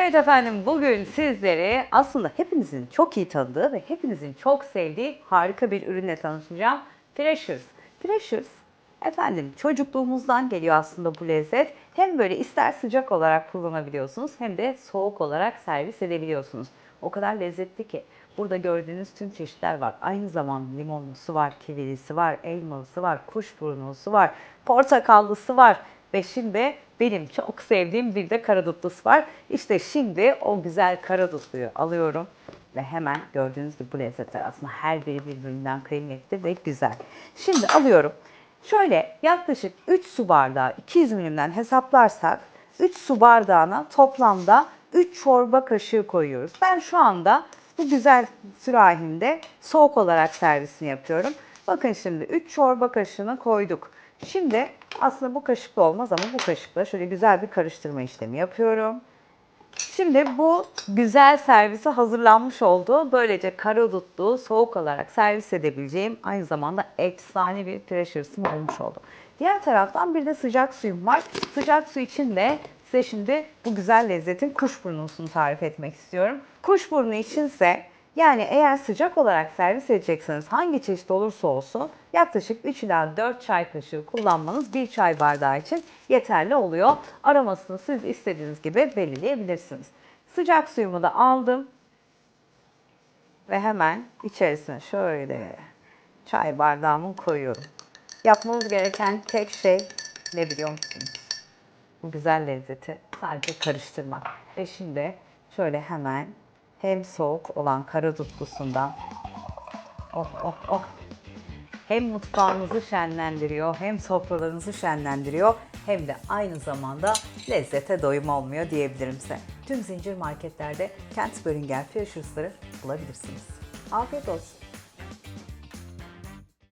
Evet efendim bugün sizlere aslında hepinizin çok iyi tanıdığı ve hepinizin çok sevdiği harika bir ürünle tanışacağım. Freshers. Freshers efendim çocukluğumuzdan geliyor aslında bu lezzet. Hem böyle ister sıcak olarak kullanabiliyorsunuz hem de soğuk olarak servis edebiliyorsunuz. O kadar lezzetli ki. Burada gördüğünüz tüm çeşitler var. Aynı zamanda limonlusu var, kivilisi var, elmalısı var, kuşburnusu var, portakallısı var. Ve şimdi benim çok sevdiğim bir de karadutlusu var. İşte şimdi o güzel karadutluyu alıyorum. Ve hemen gördüğünüz gibi bu lezzetler aslında her biri birbirinden kıymetli ve güzel. Şimdi alıyorum. Şöyle yaklaşık 3 su bardağı 200 milimden hesaplarsak 3 su bardağına toplamda 3 çorba kaşığı koyuyoruz. Ben şu anda bu güzel sürahimde soğuk olarak servisini yapıyorum. Bakın şimdi 3 çorba kaşığını koyduk. Şimdi aslında bu kaşıkla olmaz ama bu kaşıkla şöyle güzel bir karıştırma işlemi yapıyorum. Şimdi bu güzel servise hazırlanmış oldu. Böylece karadutlu soğuk olarak servis edebileceğim aynı zamanda efsane bir pressure'sım olmuş oldu. Diğer taraftan bir de sıcak suyum var. Sıcak su için de size şimdi bu güzel lezzetin kuşburnusunu tarif etmek istiyorum. Kuşburnu içinse yani eğer sıcak olarak servis edecekseniz hangi çeşit olursa olsun yaklaşık 3 ila 4 çay kaşığı kullanmanız bir çay bardağı için yeterli oluyor. Aromasını siz istediğiniz gibi belirleyebilirsiniz. Sıcak suyumu da aldım ve hemen içerisine şöyle çay bardağımı koyuyorum. Yapmamız gereken tek şey ne biliyor musunuz? Bu güzel lezzeti sadece karıştırmak. Ve şimdi şöyle hemen hem soğuk olan karadutlusundan oh oh oh hem mutfağınızı şenlendiriyor hem sofralarınızı şenlendiriyor hem de aynı zamanda lezzete doyum olmuyor diyebilirim size. Tüm zincir marketlerde Kent Böringen Fishers'ları bulabilirsiniz. Afiyet olsun.